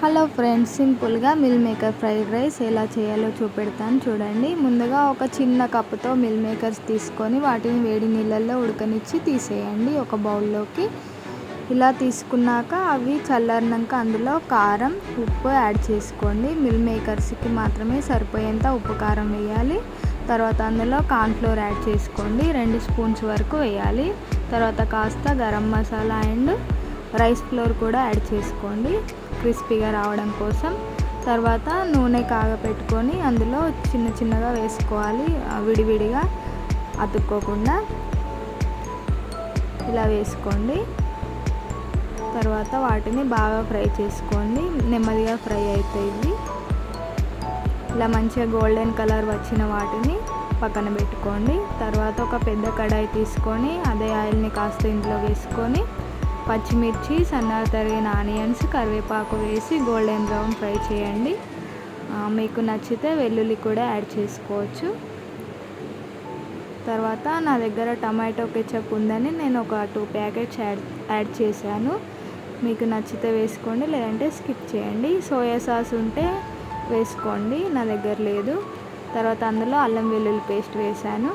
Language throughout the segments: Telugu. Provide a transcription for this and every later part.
హలో ఫ్రెండ్స్ సింపుల్గా మిల్ మేకర్ ఫ్రైడ్ రైస్ ఎలా చేయాలో చూపెడతాను చూడండి. ముందుగా ఒక చిన్న కప్పుతో మిల్ మేకర్స్ తీసుకొని వాటిని వేడి నీళ్ళల్లో ఉడకనిచ్చి తీసేయండి ఒక బౌల్లోకి. ఇలా తీసుకున్నాక అవి చల్లారినాక అందులో కారం ఉప్పు యాడ్ చేసుకోండి. మిల్ మేకర్స్కి మాత్రమే సరిపోయేంత ఉప్పు కారం వేయాలి. తర్వాత అందులో కార్న్ఫ్లోర్ యాడ్ చేసుకోండి. రెండు స్పూన్స్ వరకు వేయాలి. తర్వాత కాస్త garam masala and rice flour కూడా యాడ్ చేసుకోండి. క్రిస్పీగా రావడం కోసం. తర్వాత నూనె కాగపెట్టుకొని అందులో చిన్న చిన్నగా వేసుకోవాలి. విడివిడిగా అతుక్కోకుండా ఇలా వేసుకోండి. తర్వాత వాటిని బాగా ఫ్రై చేసుకోండి. నెమ్మదిగా ఫ్రై అవుతుంది ఇలా మంచిగా గోల్డెన్ కలర్ వచ్చిన వాటిని పక్కన పెట్టుకోండి. తర్వాత ఒక పెద్ద కడాయి తీసుకొని అదే ఆయిల్ని కాస్త ఇంట్లో వేసుకొని పచ్చిమిర్చి సన్నగా తరిగిన ఆనియన్స్ కరివేపాకు వేసి గోల్డెన్ బ్రౌన్ ఫ్రై చేయండి. మీకు నచ్చితే వెల్లుల్లి కూడా యాడ్ చేసుకోవచ్చు. తర్వాత నా దగ్గర టమాటో కెచప్ ఉందని నేను ఒక టూ ప్యాకెట్స్ యాడ్ యాడ్ చేశాను. మీకు నచ్చితే వేసుకోండి లేదంటే స్కిప్ చేయండి. సోయా సాస్ ఉంటే వేసుకోండి నా దగ్గర లేదు. తర్వాత అందులో అల్లం వెల్లుల్లి పేస్ట్ వేసాను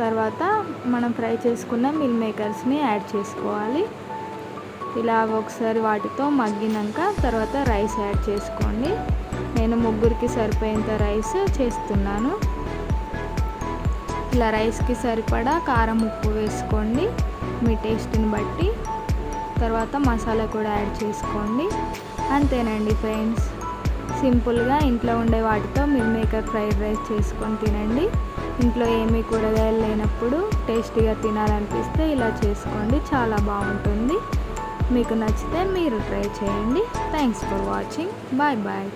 తర్వాత మనం ఫ్రై చేసుకున్న మిల్ మేకర్స్ని యాడ్ చేసుకోవాలి. ఇలా ఒకసారి వాటితో మగ్గినాక తర్వాత రైస్ యాడ్ చేసుకోండి. నేను ముగ్గురికి సరిపోయేంత రైస్ చేస్తున్నాను. ఇలా రైస్కి సరిపడా కారం ఉప్పు వేసుకోండి. మీ టేస్ట్ని బట్టి. తర్వాత మసాలా కూడా యాడ్ చేసుకోండి. అంతేనండి ఫ్రెండ్స్. సింపుల్గా ఇంట్లో ఉండే వాటితో మిల్ మేకర్ ఫ్రైడ్ రైస్ చేసుకొని తినండి. ఇంట్లో ఏమీ కూరగాయలు లేనప్పుడు టేస్టీగా తినాలనిపిస్తే ఇలా చేసుకోండి చాలా బాగుంటుంది. మీకు నచ్చితే మీరు ట్రై చేయండి. Thanks for watching bye bye